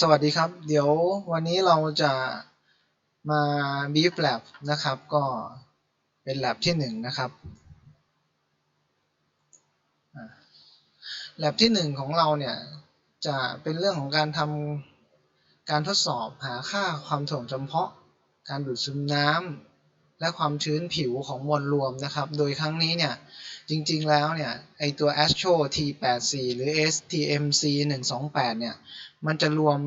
สวัสดีครับ เดี๋ยววันนี้เราจะมา Beef Lab นะครับ ก็เป็น Lab ที่หนึ่งนะครับอ่า Lab ที่หนึ่งของเราเนี่ย จะเป็นเรื่องของการทำการทดสอบหาค่าความถ่วงจำเพาะ การดูดซึมน้ำ และความชื้นผิวของมวลรวมนะครับ โดยครั้งนี้เนี่ยจริงๆแล้วเนี่ยไอตัว Astro T84 หรือ STMC 128เนี่ยมันจะรวม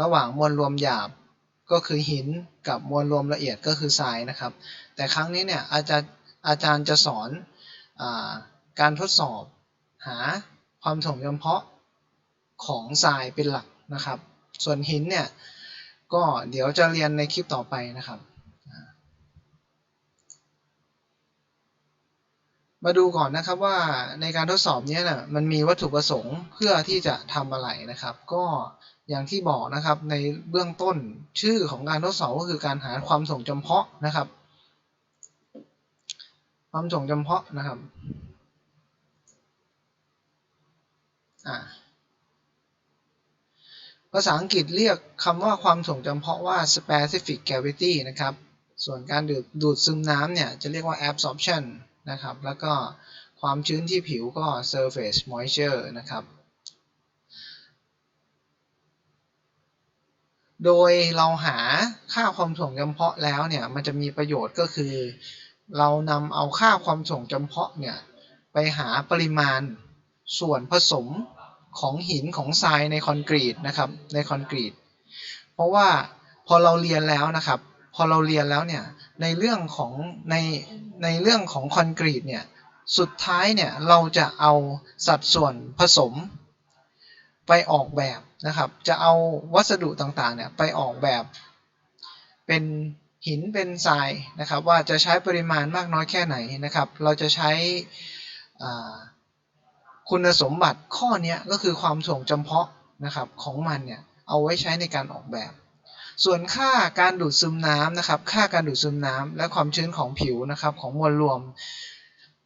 ระหว่างมวลรวมหยาบก็คือหินกับมวลรวมละเอียดก็คือทรายนะครับ แต่ครั้งนี้เนี่ยอาจารย์อาจารย์จะสอนอการทดสอบหาความถ่วงจำเพาะของทรายเป็นหลักนะครับ ส่วนหินเนี่ยก็เดี๋ยวจะเรียนในคลิปต่อไปนะครับ มาดูก่อนนะครับว่าในการทดสอบนี้นะมันมีวัตถุประสงค์เพื่อที่จะทำอะไรนะครับ ก็อย่างที่บอกนะครับในเบื้องต้นชื่อของการทดสอบก็คือการหาความส่งจำเพาะนะครับ ความส่งจำเพาะนะครับภาษาอังกฤษเรียกคำว่าความส่งจำเพาะว่า specific gravity นะครับ ส่วนการดูดดูดซึมน้ำเนี่ยจะเรียกว่า absorption นะครับ แล้วก็ความชื้นที่ผิวก็ surface moisture นะครับ โดยเราหาค่าความถ่วงจำเพาะแล้วเนี่ย มันจะมีประโยชน์ก็คือ เรานำเอาค่าความถ่วงจำเพาะเนี่ย ไปหาปริมาณส่วนผสมของหินของทรายในคอนกรีตนะครับ ในคอนกรีต เพราะว่าพอเราเรียนแล้วนะครับ พอเราเรียนแล้วเนี่ยในเรื่องของในในเรื่องของคอนกรีตเนี่ยสุดท้ายเนี่ยเราจะเอาสัดส่วนผสม ไปออกแบบนะครับ จะเอาวัสดุต่างๆเนี่ยไปออกแบบ เป็นหินเป็นทรายนะครับ ว่าจะใช้ปริมาณมากน้อยแค่ไหนนะครับ เราจะใช้คุณสมบัติข้อนี้ก็คือความถ่วงจำเพาะนะครับของมันเนี่ยเอาไว้ใช้ในการออกแบบ ส่วนค่าการดูดซึมน้ำนะครับ ค่าการดูดซึมน้ำและความชื้นของผิวนะครับของมวลรวม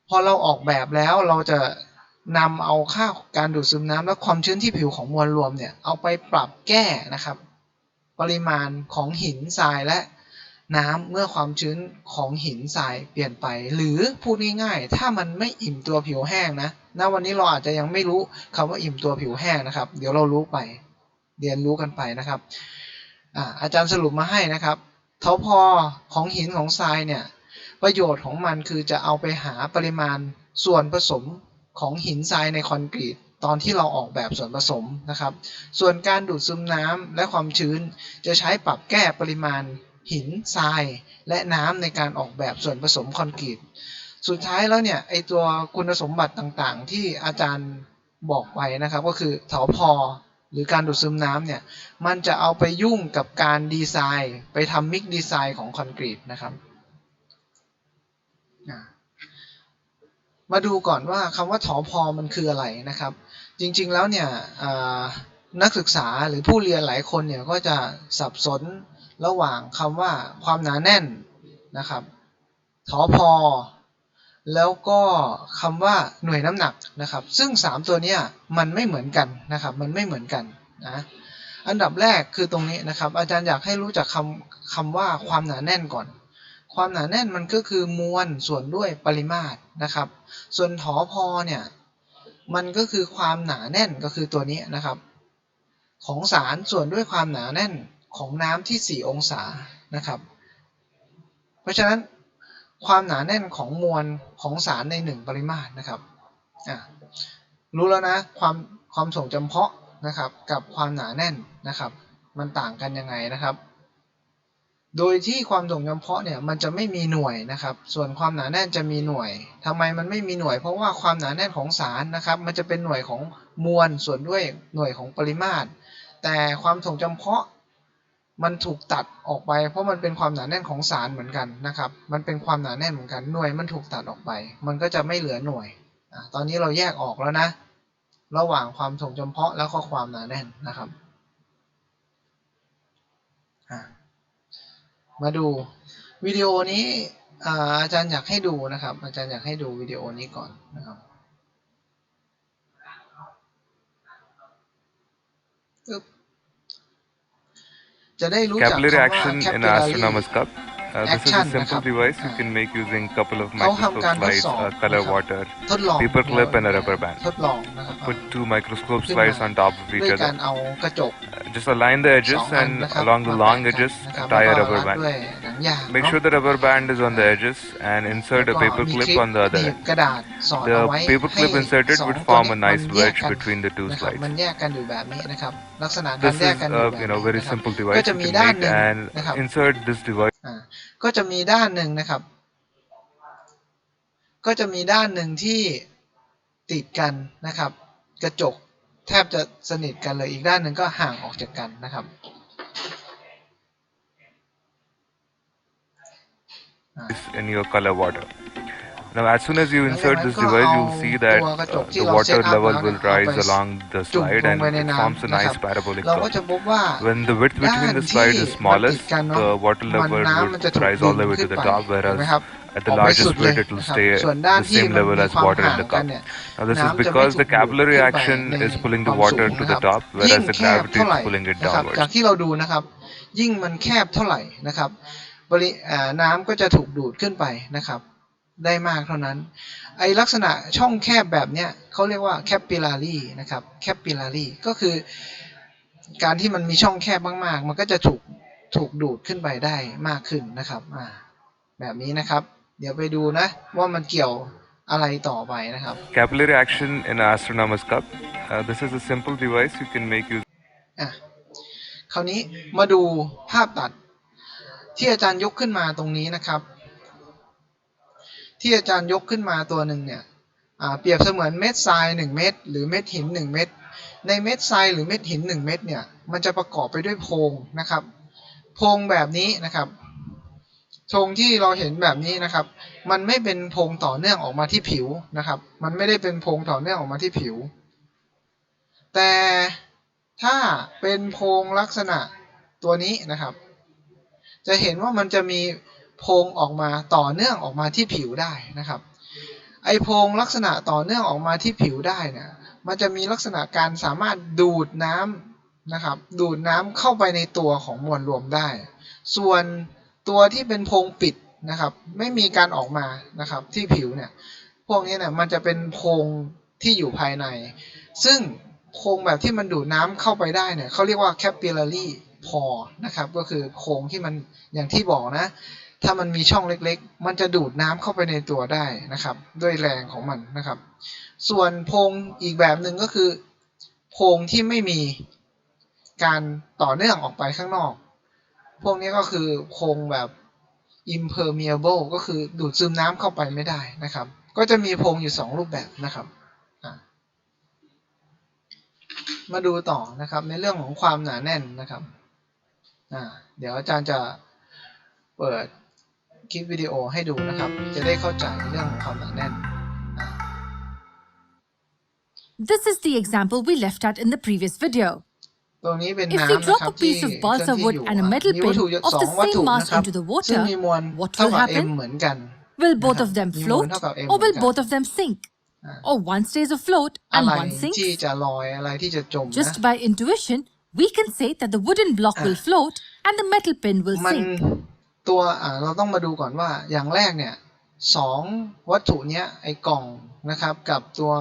พอเราออกแบบแล้วเราจะนำเอาค่าการดูดซึมน้ำและความชื้นที่ผิวของมวลรวมเนี่ยเอาไปปรับแก้นะครับ ปริมาณของหินทรายและน้ำเมื่อความชื้นของหินทรายเปลี่ยนไป หรือพูดง่ายๆ ถ้ามันไม่อิ่มตัวผิวแห้งนะณวันนี้เราอาจจะยังไม่รู้คำว่าอิ่มตัวผิวแห้งนะครับ เดี๋ยวเรารู้ไป เรียนรู้กันไปนะครับ อาจารย์สรุปมาให้นะครับเทาพอของหินของทรายเนี่ยประโยชน์ของมันคือจะเอาไปหาปริมาณส่วนผสมของหินทรายในคอนกรีตตอนที่เราออกแบบส่วนผสมนะครับ ส่วนการดูดซึมน้ำและความชื้น จะใช้ปรับแก้ปริมาณหินทราย และน้ำในการออกแบบส่วนผสมคอนกรีต สุดท้ายแล้วเนี่ยไอตัวคุณสมบัติต่างๆ ที่อาจารย์บอกไปนะครับ ก็คือเถาพอ หรือการดูดซึมน้ำเนี่ย มันจะเอาไปยุ่งกับการดีไซน์ ไปทำมิกดีไซน์ของคอนกรีตนะครับ มาดูก่อนว่าคำว่าถอพอมันคืออะไรนะครับ จริงๆแล้วเนี่ยนักศึกษาหรือผู้เรียนหลายคนเนี่ยก็จะสับสนระหว่างคำว่าความหนาแน่นนะครับทอพอ แล้วก็คำว่าหน่วยน้ำหนักนะครับ ซึ่ง 3 ตัวนี้มันไม่เหมือนกันนะครับ มันไม่เหมือนกันนะอันดับแรกคือตรงนี้นะครับ อาจารย์อยากให้รู้จักคำคำว่าความหนาแน่นก่อน ความหนาแน่นมันก็คือมวลส่วนด้วยปริมาตรนะครับ ส่วนถอพอเนี่ยมันก็คือความหนาแน่นก็คือตัวนี้นะครับ ของสารส่วนด้วยความหนาแน่นของน้ำที่ 4 องศานะครับ เพราะฉะนั้น ความหนาแน่นของมวลของสารใน1ปริมาตรนะครับรู้แล้วนะความความส่งจำเพาะนะครับกับความหนาแน่นนะครับ มันต่างกันยังไงนะครับ โดยที่ความส่งจำเพาะเนี่ยมันจะไม่มีหน่วยนะครับ ส่วนความหนาแน่นจะมีหน่วยทำไมมันไม่มีหน่วย เพราะว่าความหนาแน่นของสารนะครับ มันจะเป็นหน่วยของมวลส่วนด้วยหน่วยของปริมาตร แต่ความส่งจำเพาะ มันถูกตัดออกไป เพราะมันเป็นความหนาแน่นของสารเหมือนกันนะครับ มันเป็นความหนาแน่นเหมือนกันหน่วยมันถูกตัดออกไป มันก็จะไม่เหลือหน่วยอตอนนี้เราแยกออกแล้วนะ ระหว่างความส่งจำเพาะแล้วก็ความหนาแน่นนะครับมาดูวิดีโอนี้อาจารย์อยากให้ดูนะครับ อาจารย์อยากให้ดูวิดีโอนี้ก่อนนะครับ Capillary action in astronomer's cup. Uh, this is a simple device you can make using a couple of microscope slides, uh, color water, paper clip and a rubber band. Put two microscope slides on top of each other. Uh, just align the edges and along the long edges tie a rubber band. หนังยาง Make เนาะ sure the rubber band is on the edges and แล้ว insert a ก็ paper มี clip คลิป on the หนี other บ end. กระดาษสอดเอา The ไว้ paper ให้ clip inserted สอง would ตัว form เนี้ a มัน nice แยก wedge กัน between the two นะครับ slides. มันแยกกันอยู่แบบนี้นะครับ ลักษณะการ This แยก is กันอยู่ a แบบ you นี้ know very นะครับ simple ก็ device จะ you มี can ด้าน make หนึ่ง and นะครับ insert this device อ่าก็จะมีด้านหนึ่งนะครับ ก็จะมีด้านหนึ่งที่ติดกันนะครับ กระจกแทบจะสนิทกันเลยอีกด้านหนึ่งก็ห่างออกจากกันนะครับ is in your color water. Now as soon as you insert this device, you'll see that uh, the water level will rise along the slide and it forms a nice parabolic curve. When the width between the slide is smallest, the water level would rise all the way to the top, whereas at the largest width it will stay at the same level as water in the cup. Now this is because the capillary action is pulling the water to the top, whereas the gravity is pulling it downwards. จากที่เราดูนะครับยิ่งมันแคบเท่าไหร่นะครับปริอ่าน้ำก็จะถูกดูดขึ้นไปนะครับ ได้มากเท่านั้น ไอลักษณะช่องแคบแบบเนี้ยเขาเรียกว่า capillary นะครับ capillary ก็คือการที่มันมีช่องแคบมากๆ มันก็จะถูกถูกดูดขึ้นไปได้มากขึ้นนะครับอ่าแบบนี้นะครับ เดี๋ยวไปดูนะว่ามันเกี่ยวอะไรต่อไปนะครับ Capillary action in an astronomer's cup. Uh, this is a simple device you can make use อะคราวนี้มาดูภาพตัด ที่อาจารย์ยกขึ้นมาตรงนี้นะครับ ที่อาจารย์ยกขึ้นมาตัวหนึ่งเนี่ยเปรียบเสมือนเม็ดทรายหนึ่งเม็ดหรือเม็ดหินหนึ่งเม็ดในเม็ดทรายหรือเม็ดหินหนึ่งเม็ดเนี่ยมันจะประกอบไปด้วยโพรงนะครับ โพรงแบบนี้นะครับโพรงที่เราเห็นแบบนี้นะครับ มันไม่เป็นโพรงต่อเนื่องออกมาที่ผิวนะครับ มันไม่ได้เป็นโพรงต่อเนื่องออกมาที่ผิว แต่ถ้าเป็นโพรงลักษณะตัวนี้นะครับ จะเห็นว่ามันจะมีโพรงออกมาต่อเนื่องออกมาที่ผิวได้นะครับ ไอโพรงลักษณะต่อเนื่องออกมาที่ผิวได้นี่ยมันจะมีลักษณะการสามารถดูดน้ำนะครับ ดูดน้ำเข้าไปในตัวของมวลรวมได้ ส่วนตัวที่เป็นโพรงปิดนะครับ ไม่มีการออกมานะครับที่ผิวเนี่ย พวกนี้เนี่ยมันจะเป็นโพรงที่อยู่ภายใน ซึ่งโพรงแบบที่มันดูดน้ำเข้าไปได้เนี่ยเขาเรียกว่าแคปิลลารี capillary pore นะครับก็คือโพรงที่มันอย่างที่บอกนะ ถ้ามันมีช่องเล็กๆ มันจะดูดน้ำเข้าไปในตัวได้นะครับ ด้วยแรงของมันนะครับ ส่วนโพรงอีกแบบหนึ่งก็คือโพรงที่ไม่มีการต่อเนื่องออกไปข้างนอก พวกนี้ก็คือโพรงแบบ impermeable ก็คือดูดซึมน้ำเข้าไปไม่ได้นะครับ ก็จะมีโพรงอยู่สองรูปแบบนะครับมาดูต่อนะครับในเรื่องของความหนาแน่นนะครับ เดี๋ยวอาจารย์จะเปิดคลิปวิดีโอให้ดูนะครับ จะได้เข้าใจเรื่องของความหนาแน่นอ่ะ This is the example we left at in the previous video. ตรงนี้เป็น If น้ำ we นะ drop ครับ a ที่ piece of เคลื่อน balsa ที่ wood อยู่ and a อ่ะ metal มีวัต pin ถุ of สอ the งวัต same ถุ mass นะครับ into the ซึ่ง water, มีมวล what เท่า will กับ m happen? เหมือนกัน Will both Uh-huh. of them You float won't have M or will again. both of them sink? Uh. Or one stays afloat อะ and ไร one ที่ sinks? จะลอยอะไรที่จะจมนะ Just by intuition, we can say that the wooden block will float and the metal pin will มัน sink. ตัวอ่าเราต้องมาดูก่อนว่าอย่างแรกเนี่ยสองวัตถุเนี้ยไอ้กล่องนะครับกับตัว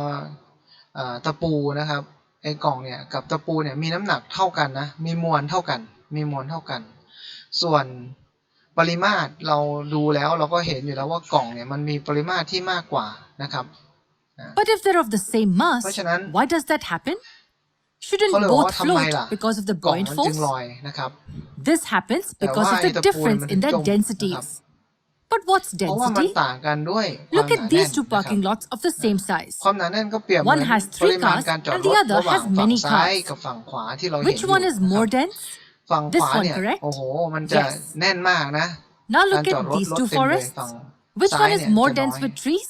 อ่าตะปูนะครับไอ้กล่องเนี่ยกับตะปูเนี่ยมีน้ำหนักเท่ากันนะมีมวลเท่ากัน มีมวลเท่ากัน ส่วนปริมาตรเราดูแล้วเราก็เห็นอยู่แล้วว่ากล่องเนี่ยมันมีปริมาตรที่มากกว่านะครับ But if they're of the same mass, เพราะฉะนั้น why does that happen? Shouldn't เขาเลยบอก both ว่าทำไม float ล่ะ because of the กล่อง buoyant มันจึง force? ลอยนะครับ This happens because of why the the difference pool in theirมันถึงจมนะครับ densities. But what's เพราะว่ามัน density? ต่างกันด้วยความ Look หนา at แน่น these two นะครับ parking lots of the same size. ความหนาแน่นก็เปรียบเหมือน One has ป three ริมาณ cars การจอด and ร the ถ other ระหว่าง has ฝั่ง many ซ้าย cars. กับฝั่งขวาที่เราเห็น Which อยู่ one is นะครับ more dense? ฝั่งข This วา one เนี่ย correct? โอ้โห มันจะ Yes. แน่นมากนะ Now การ look จอด at รถ these รถ two เต็มเลย forests. ฝั่ง Which ซ้าย one เนี่ is ย more จะน้ dense อย with trees?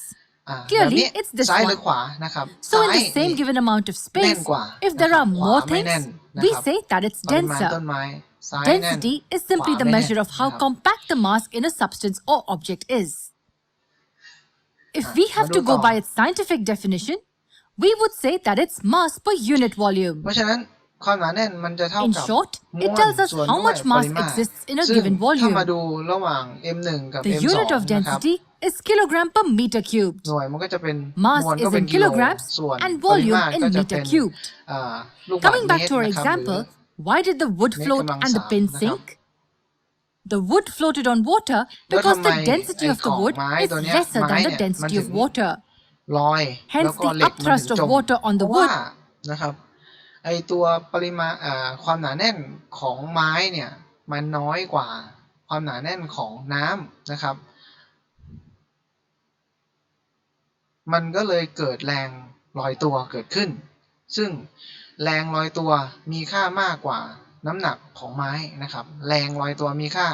อ่า Clearly, แบบนี้ it's this ซ้าย one. หรือขวานะครับ So ซ้า in ย the same นี่ given amount of แน่น space, กว่า if there นะครับ are ขวา more ไม่แน่น things, นะ we ครับ say that it's ปริมาณต้น denser. ไม้ซ้ายแน่น Density is ข simply วา the ไม่แน่น measure of how นะครับ compact the mass in a substance or object is. If Ah, we have to go maluto. by its scientific definition, we would say that it's mass per unit volume. เพราะฉะนั้น ความหนาแน่นมันจะเท่า In กับ short, มว it ล tells us ส่วน how ด้วย much ป mass ริมาตร exists in a ซึ่ง given ถ้ามา volume. ดูระหว่าง m1 กับThe m2 unit of นะครับ density is kilogram per meter cubed. หน่วยมันก็จะเป็น Mass มวล is ก็เป็น in กิโล kilograms ส่วน and ปริ volume มาตร in ก็จะ meter เป็น cubed. อ่าลูกบาศก์ Coming เม back ตร to our นะครับหรือ example, why did the wood เมตร float กำลัง and the สาม pin นะครับ sink? The wood floated on water แล้ว because ทำไม the density ไอ้ of ข the อง wood ไม้ is ตัวเนี้ย lesser ไม้ than เนี่ the ยมัน density ถึ of ง water. ลอย Hence แล้วก็ the เหล็กมันถึ upthrust ง of จม water on เพ the ราะว่า wood นะครับ ไอตัวปริมาณอ่าความหนาแน่นของไม้เนี่ยมันน้อยกว่าความหนาแน่นของน้ำนะครับ มันก็เลยเกิดแรงลอยตัวเกิดขึ้น ซึ่งแรงลอยตัวมีค่ามากกว่าน้ำหนักของไม้นะครับ แรงลอยตัวมีค่า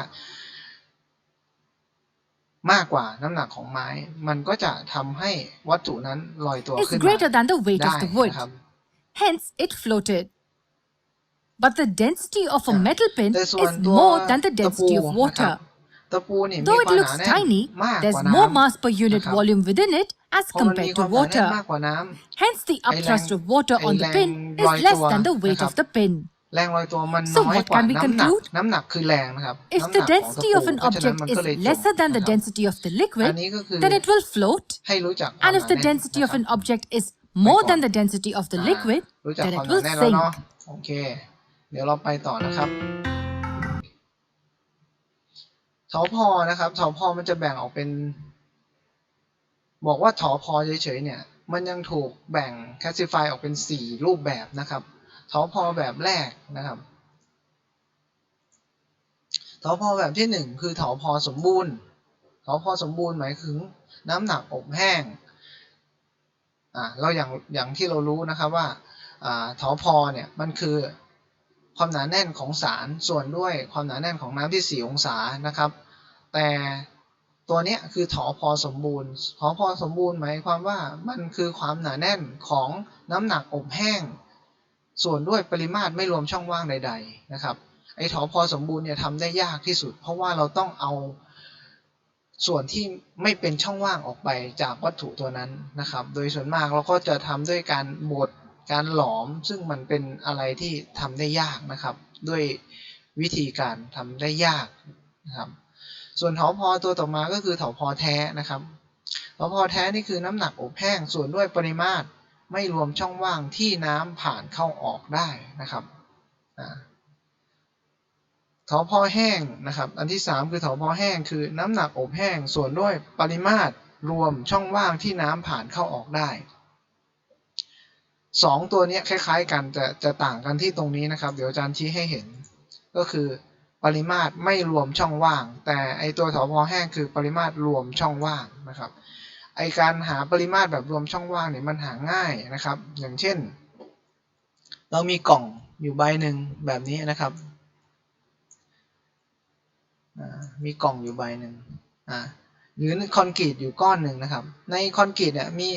มากกว่าน้ำหนักของไม้ มันก็จะทำให้วัตถุนั้นลอยตัว is ขึ้นมา greater than the weight ได้ of the wood. นะครับ hence it floated. But the density of a metal pin is more than the density of water. Though it looks tiny, there's more mass per unit volume within it as compared to water. Hence, the upthrust of water on the pin is less than the weight of the pin. So what can we conclude? If the density of an object is lesser than the density of the liquid, then it will float. And if the density of an object is more ก่อน than the density of the อ่า liquid, รู้จัก then ความ it หนา will แน่นแล้ว sink. เนาะโอเค เดี๋ยวเราไปต่อนะครับถอพอนะครับถอพอมันจะแบ่งออกเป็น บอกว่าถอพอเฉยๆเนี่ย มันยังถูกแบ่ง classify ออกเป็นสี่รูปแบบนะครับถอพอแบบแรกนะครับถอพอแบบที่หนึ่งคือถอพอสมบูรณ์ถอพอสมบูรณ์หมายถึงน้ำหนักอบแห้ง อ่าเราอย่างอย่างที่เรารู้นะครับว่าอ่าถอพอเนี่ยมันคือความหนาแน่นของสารส่วนด้วยความหนาแน่นของน้ำที่ 4 องศานะครับ แต่ตัวเนี้ยคือถอพอสมบูรณ์ถอพอสมบูรณ์หมายความว่ามันคือความหนาแน่นของน้ำหนักอบแห้ง ส่วนด้วยปริมาตรไม่รวมช่องว่างใด ๆนะครับไอ้ถอพอสมบูรณ์เนี่ยทำได้ยากที่สุด เพราะว่าเราต้องเอา ส่วนที่ไม่เป็นช่องว่างออกไปจากวัตถุตัวนั้นนะครับ โดยส่วนมากเราก็จะทำด้วยการบดการหลอม ซึ่งมันเป็นอะไรที่ทำได้ยากนะครับ ด้วยวิธีการทำได้ยากนะครับ ส่วนถอพอตัวต่อมาก็คือถอพอแท้นะครับถอพอแท้นี่คือน้ำหนักอบแห้งส่วนด้วยปริมาตรไม่รวมช่องว่างที่น้ำผ่านเข้าออกได้นะครับอ่า ถอพอแห้งนะครับ อันที่ 3 คือถอพอแห้งคือน้ำหนักอบแห้งส่วนด้วยปริมาตรรวมช่องว่างที่น้ำผ่านเข้าออกได้สองตัวนี้คล้ายๆ กันจะจะต่างกันที่ตรงนี้นะครับ เดี๋ยวอาจารย์ชี้ให้เห็น ก็คือปริมาตรไม่รวมช่องว่าง แต่ไอตัวถอพอแห้งคือปริมาตรรวมช่องว่างนะครับ ไอการหาปริมาตรแบบรวมช่องว่างเนี่ยมันหาง่ายนะครับ อย่างเช่น เรามีกล่องอยู่ใบหนึ่งแบบนี้นะครับ มีกล่องอยู่ใบหนึ่งหรือคอนกรีตอยู่ก้อนหนึ่งนะครับ ในคอนกรีตเนี่ยมี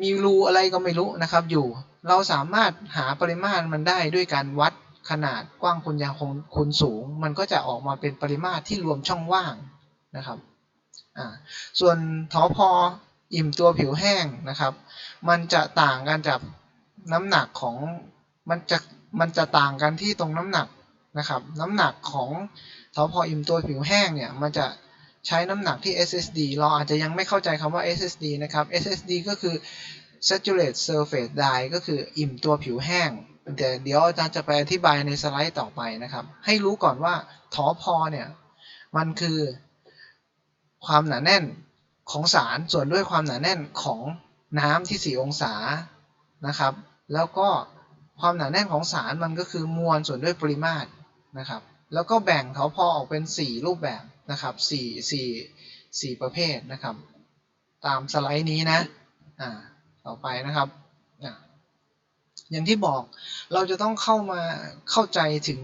มีรูอะไรก็ไม่รู้นะครับ อยู่เราสามารถหาปริมาตรมันได้ด้วยการวัดขนาดกว้างคูณยาวคูณสูง มันก็จะออกมาเป็นปริมาตรที่รวมช่องว่างนะครับส่วนทอพออิ่มตัวผิวแห้งนะครับ มันจะต่างกันจากน้ำหนักของมันจะมันจะต่างกันที่ตรงน้ำหนักนะครับ น้ำหนักของ ทอพออิ่มตัวผิวแห้งเนี่ยมันจะใช้น้ำหนักที่ SSD เราอาจจะยังไม่เข้าใจคำว่า SSD นะครับ SSD ก็คือ Saturate Surface Dye ก็คืออิ่มตัวผิวแห้งแต่เดี๋ยวอาจารย์จะไปอธิบายในสไลด์ต่อไปนะครับ ให้รู้ก่อนว่าทอพอเนี่ยมันคือความหนาแน่นของสารส่วนด้วยความหนาแน่นของน้ำที่ 4 องศานะครับ แล้วก็ความหนาแน่นของสารมันก็คือมวลส่วนด้วยปริมาตรนะครับ แล้วก็แบ่งทอพอออกเป็น 4 รูปแบบนะครับ4 4 4 ประเภทนะครับ ตามสไลด์นี้นะอ่าต่อไปนะครับอ่าอย่างที่บอกเราจะต้องเข้ามาเข้าใจถึง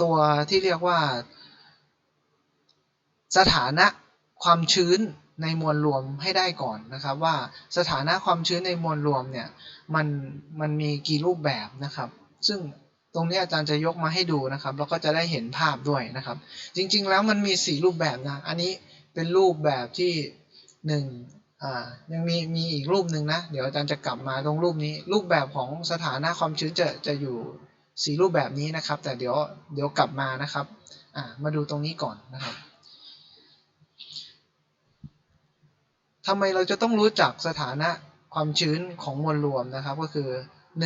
ตัวที่เรียกว่า สถานะความชื้นในมวลรวมให้ได้ก่อนนะครับ ว่าสถานะความชื้นในมวลรวมเนี่ยมันมันมีกี่รูปแบบนะครับ ซึ่ง ตรงนี้อาจารย์จะยกมาให้ดูนะครับ แล้วก็จะได้เห็นภาพด้วยนะครับ จริงๆแล้วมันมี 4 รูปแบบนะ อันนี้เป็นรูปแบบที่1อ่ายังมีมีอีกรูปหนึ่งนะ เดี๋ยวอาจารย์จะกลับมาตรงรูปนี้ รูปแบบของสถานะความชื้นจะจะอยู่สีรูปแบบนี้นะครับ แต่เดี๋ยวเดี๋ยวกลับมานะครับอ่ามาดูตรงนี้ก่อนนะครับทำไมเราจะต้องรู้จักสถานะความชื้นของมวลรวมนะครับ ก็คือ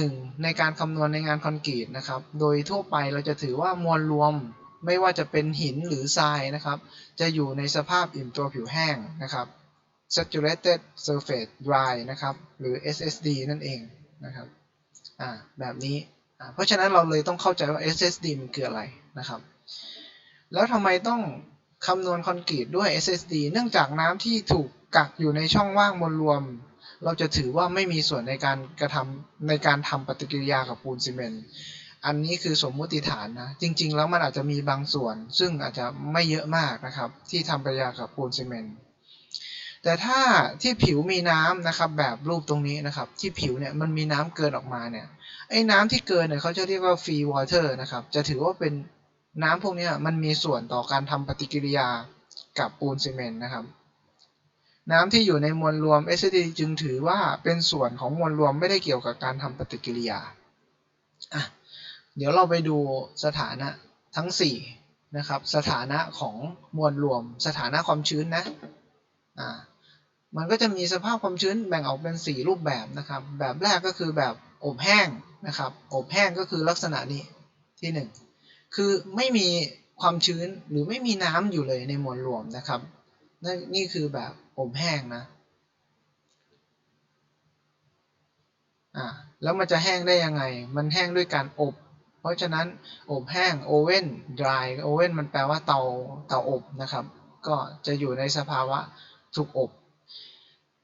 1. ในการคำนวณในงานคอนกรีตนะครับ โดยทั่วไปเราจะถือว่ามวลรวมไม่ว่าจะเป็นหินหรือทรายนะครับ จะอยู่ในสภาพอิ่มตัวผิวแห้งนะครับ saturated surface dry นะครับ หรือ SSD นั่นเองนะครับอ่าแบบนี้ เพราะฉะนั้นเราเลยต้องเข้าใจว่า SSD มันคืออะไรนะครับ แล้วทำไมต้องคำนวณคอนกรีตด้วย SSD เนื่องจากน้ำที่ถูกกักอยู่ในช่องว่างมวลรวม เราจะถือว่าไม่มีส่วนในการกระทำในการทำปฏิกิริยากับปูนซีเมนต์อันนี้คือสมมุติฐานนะ จริง ๆ แล้วมันอาจจะมีบางส่วน ซึ่งอาจจะไม่เยอะมากนะครับ ที่ทำปฏิกิริยากับปูนซีเมนต์แต่ถ้าที่ผิวมีน้ำนะครับ แบบรูปตรงนี้นะครับ ที่ผิวเนี่ยมันมีน้ำเกินออกมาเนี่ยไอ้น้ำที่เกินเนี่ยเขาจะเรียกว่า free water นะครับ จะถือว่าเป็นน้ำพวกนี้มันมีส่วนต่อการทำปฏิกิริยากับปูนซีเมนต์นะครับ น้ำที่อยู่ในมวลรวม SSD จึงถือว่าเป็นส่วนของมวลรวมไม่ได้เกี่ยวกับการทำปฏิกิริยาอะเดี๋ยวเราไปดูสถานะทั้ง 4 นะครับ สถานะของมวลรวม สถานะความชื้นนะอ่ามันก็จะมีสภาพความชื้นแบ่งออกเป็น 4 รูปแบบนะครับ แบบแรกก็คือแบบอบแห้งนะครับ อบแห้งก็คือลักษณะนี้ที่ 1 คือไม่มีความชื้นหรือไม่มีน้ำอยู่เลยในมวลรวมนะครับ นั่นนี่คือแบบอบแห้งนะอ่าแล้วมันจะแห้งได้ยังไง มันแห้งด้วยการอบ เพราะฉะนั้นอบแห้งโอเว่น dry โอเว่นมันแปลว่าเตาเตาอบนะครับ ก็จะอยู่ในสภาวะถูกอบ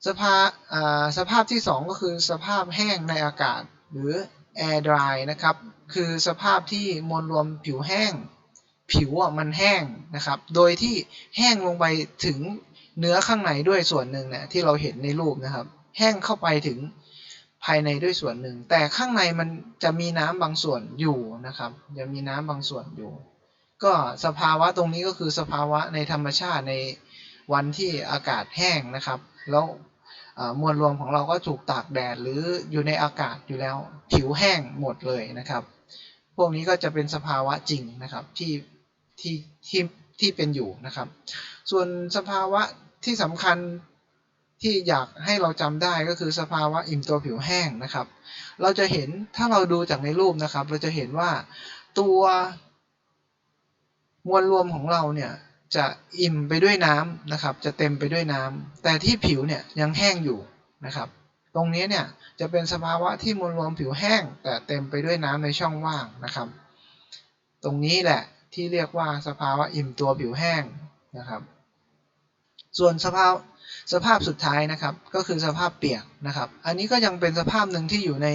สภาอ่าสภาพที่ 2 ก็คือสภาพแห้งในอากาศหรือ air dry นะครับ คือสภาพที่มวลรวมผิวแห้ง ผิวอะมันแห้งนะครับ โดยที่แห้งลงไปถึงเนื้อข้างในด้วยส่วนหนึ่งเนี่ยที่เราเห็นในรูปนะครับ แห้งเข้าไปถึงภายในด้วยส่วนหนึ่ง แต่ข้างในมันจะมีน้ำบางส่วนอยู่นะครับจะมีน้ำบางส่วนอยู่ ก็สภาวะตรงนี้ก็คือสภาวะในธรรมชาติในวันที่อากาศแห้งนะครับ แล้วมวลรวมของเราก็ถูกตากแดดหรืออยู่ในอากาศอยู่แล้ว ผิวแห้งหมดเลยนะครับ พวกนี้ก็จะเป็นสภาวะจริงนะครับที่ ที่ที่ที่เป็นอยู่นะครับ ส่วนสภาวะที่สำคัญที่อยากให้เราจำได้ก็คือสภาวะอิ่มตัวผิวแห้งนะครับ เราจะเห็นถ้าเราดูจากในรูปนะครับ เราจะเห็นว่าตัวมวลรวมของเราเนี่ยจะอิ่มไปด้วยน้ำนะครับ จะเต็มไปด้วยน้ำแต่ที่ผิวเนี่ยยังแห้งอยู่นะครับ ตรงนี้เนี่ยจะเป็นสภาวะที่มวลรวมผิวแห้ง แต่เต็มไปด้วยน้ำในช่องว่างนะครับ ตรงนี้แหละ ที่เรียกว่าสภาวะอิ่มตัวผิวแห้งนะครับ ส่วนสภาพสภาพสุดท้ายนะครับก็คือสภาพเปียกนะครับ อันนี้ก็ยังเป็นสภาพหนึ่งที่อยู่ใน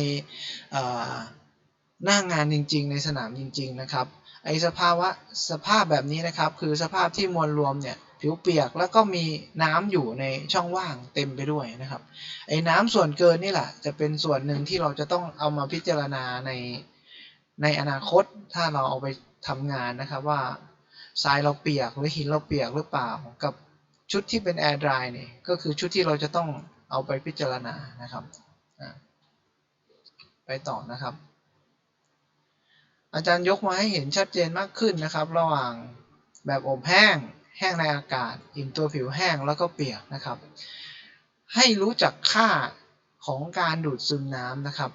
หน้างงานจริง ๆ ในสนามจริง ๆนะครับ ไอสภาวะสภาพแบบนี้นะครับ คือสภาพที่มวลรวมเนี่ยผิวเปียกแล้วก็มีน้ำอยู่ในช่องว่างเต็มไปด้วยนะครับ ไอ้น้ำส่วนเกินนี่แหละจะเป็นส่วนหนึ่งที่เราจะต้องเอามาพิจารณาใน ในอนาคตถ้าเราเอาไปทำงานนะครับว่าทรายเราเปียกหรือหินเราเปียกหรือเปล่ากับชุดที่เป็น air dry เนี่ยก็คือชุดที่เราจะต้องเอาไปพิจารณานะครับไปต่อนะครับ อาจารย์ยกมาให้เห็นชัดเจนมากขึ้นนะครับ ระหว่างแบบอบแห้ง แห้งในอากาศ อิ่มตัวผิวแห้งแล้วก็เปียกนะครับ ให้รู้จักค่าของการดูดซึมน้ำนะครับ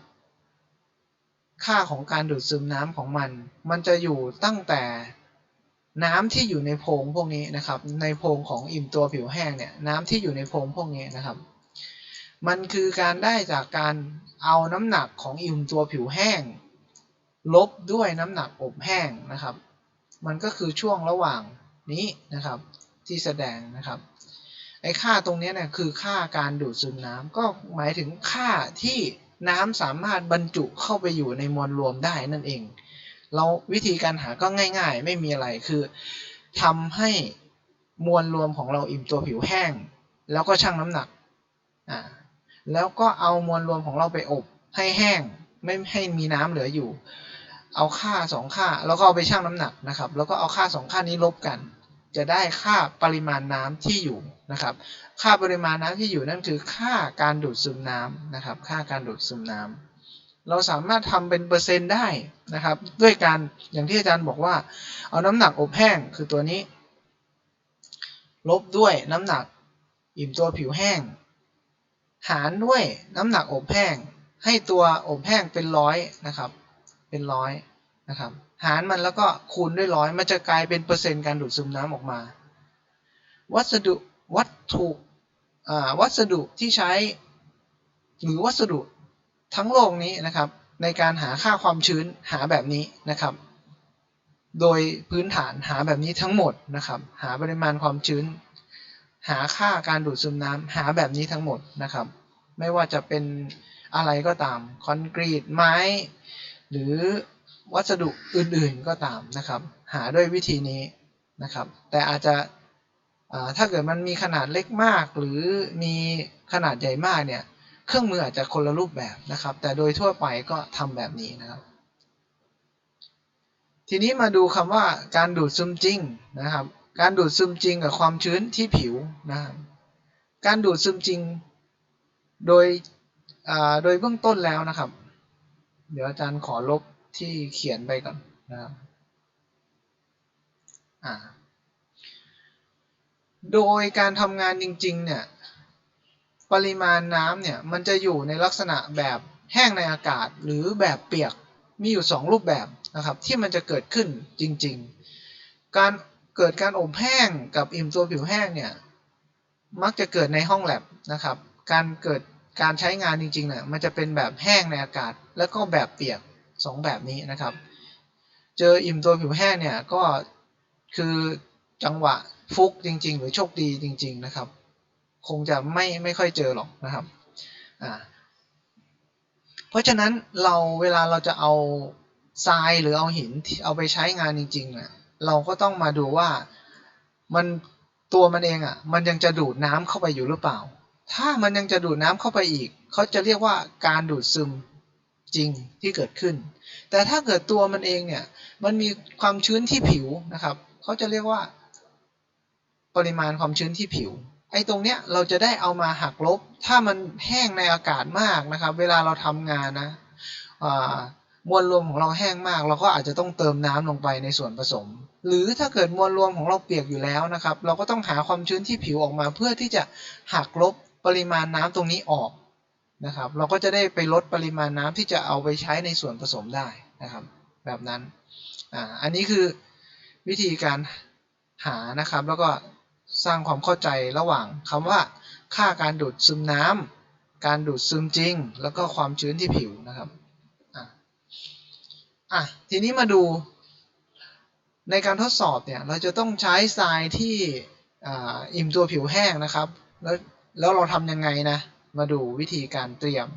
ค่าของการดูดซึมน้ำของมัน มันจะอยู่ตั้งแต่น้ำที่อยู่ในโพรงพวกนี้นะครับ ในโพรงของอิ่มตัวผิวแห้งเนี่ยน้ำที่อยู่ในโพรงพวกนี้นะครับ มันคือการได้จากการเอาน้ำหนักของอิ่มตัวผิวแห้ง ลบด้วยน้ำหนักอบแห้งนะครับ มันก็คือช่วงระหว่างนี้นะครับที่แสดงนะครับไอ้ค่าตรงนี้เนี่ยคือค่าการดูดซึมน้ำก็หมายถึงค่าที่ น้ำสามารถบรรจุเข้าไปอยู่ในมวลรวมได้นั่นเอง เราวิธีการหาก็ง่าย ๆ ไม่มีอะไรคือทำให้มวลรวมของเราอิ่มตัวผิวแห้ง แล้วก็ชั่งน้ำหนักอ่าแล้วก็เอามวลรวมของเราไปอบให้แห้ง ไม่ให้มีน้ำเหลืออยู่ เอาค่าสองค่า แล้วก็เอาไปชั่งน้ำหนักนะครับ แล้วก็เอาค่าสองค่านี้ลบกัน จะได้ค่าปริมาณน้ำที่อยู่นะครับ ค่าปริมาณน้ำที่อยู่นั่นคือค่าการดูดซึมน้ำนะครับ ค่าการดูดซึมน้ำเราสามารถทำเป็นเปอร์เซ็นต์ได้นะครับ ด้วยการอย่างที่อาจารย์บอกว่า เอาน้ำหนักอบแห้งคือตัวนี้ ลบด้วยน้ำหนักอิ่มตัวผิวแห้ง หารด้วยน้ำหนักอบแห้ง ให้ตัวอบแห้งเป็นร้อยนะครับ เป็นร้อย นะครับ หารมันแล้วก็คูณด้วยร้อยมันจะกลายเป็นเปอร์เซ็นต์การดูดซึมน้ำออกมา วัสดุวัตถุอ่าวัสดุที่ใช้ หรือวัสดุทั้งโลกนี้นะครับ ในการหาค่าความชื้นหาแบบนี้นะครับ โดยพื้นฐานหาแบบนี้ทั้งหมดนะครับ หาปริมาณความชื้น หาค่าการดูดซึมน้ำหาแบบนี้ทั้งหมดนะครับ ไม่ว่าจะเป็นอะไรก็ตามคอนกรีตไม้ หรือ วัสดุอื่นๆก็ตามนะครับ หาด้วยวิธีนี้นะครับ แต่อาจจะถ้าเกิดมันมีขนาดเล็กมาก หรือมีขนาดใหญ่มากเนี่ยเครื่องมืออาจจะคนละรูปแบบนะครับ แต่โดยทั่วไปก็ทำแบบนี้นะครับ ทีนี้มาดูคำว่าการดูดซึมจริงนะครับ การดูดซึมจริงกับความชื้นที่ผิวนะครับการดูดซึมจริงโดยโดยเบื้องต้นแล้วนะครับ เดี๋ยวอาจารย์ขอลบ ที่เขียนไปก่อนนะครับอ่าโดยการทำงานจริงๆเนี่ยปริมาณน้ำเนี่ยมันจะอยู่ในลักษณะแบบแห้งในอากาศหรือแบบเปียกมีอยู่ 2 รูปแบบนะครับที่มันจะเกิดขึ้นจริงๆ การเกิดการอบแห้งกับอิ่มตัวผิวแห้งเนี่ยมักจะเกิดในห้องแลบนะครับ การเกิดการใช้งานจริงๆเนี่ยมันจะเป็นแบบแห้งในอากาศ แล้วก็แบบเปียก 2 แบบนี้นะครับ เจออิ่มตัวผิวแห้งเนี่ยก็คือจังหวะฟุกจริง ๆ หรือโชคดีจริง ๆนะครับ คงจะไม่ไม่ค่อยเจอหรอกนะครับอ่าเพราะฉะนั้นเราเวลาเราจะเอาทรายหรือเอาหินที่เอาไปใช้งานจริงๆเนี่ยเราก็ต้องมาดูว่ามันตัวมันเองอะ มันยังจะดูดน้ำเข้าไปอยู่หรือเปล่า ถ้ามันยังจะดูดน้ำเข้าไปอีก เขาจะเรียกว่าการดูดซึม จริงที่เกิดขึ้น แต่ถ้าเกิดตัวมันเองเนี่ยมันมีความชื้นที่ผิวนะครับเขาจะเรียกว่า ปริมาณความชื้นที่ผิว ไอ้ตรงเนี้ยเราจะได้เอามาหักลบ ถ้ามันแห้งในอากาศมากนะครับ เวลาเราทำงานนะมวลรวมของเราแห้งมาก เราก็อาจจะต้องเติมน้ำลงไปในส่วนผสม หรือถ้าเกิดมวลรวมของเราเปียกอยู่แล้วนะครับ เราก็ต้องหาความชื้นที่ผิวออกมา เพื่อที่จะหักลบปริมาณน้ำตรงนี้ออก นะครับ เราก็จะได้ไปลดปริมาณน้ำที่จะเอาไปใช้ในส่วนผสมได้นะครับ แบบนั้นอ่าอันนี้คือวิธีการหานะครับ แล้วก็สร้างความเข้าใจระหว่างคำว่าค่าการดูดซึมน้ำการดูดซึมจริง แล้วก็ความชื้นที่ผิวนะครับอะอะทีนี้มาดูในการทดสอบเนี่ยเราจะต้องใช้ทรายที่อ่าอิ่มตัวผิวแห้งนะครับ แล้วแล้วเราทำยังไงนะ มาดูวิธีการเตรียม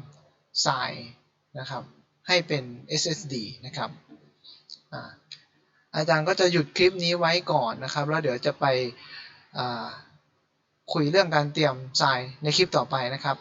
ทรายนะครับให้เป็น SSD นะครับอาจารย์ก็จะหยุดคลิปนี้ไว้ก่อนนะครับ แล้วเดี๋ยวจะไปคุยเรื่องการเตรียมทรายในคลิปต่อไปนะครับ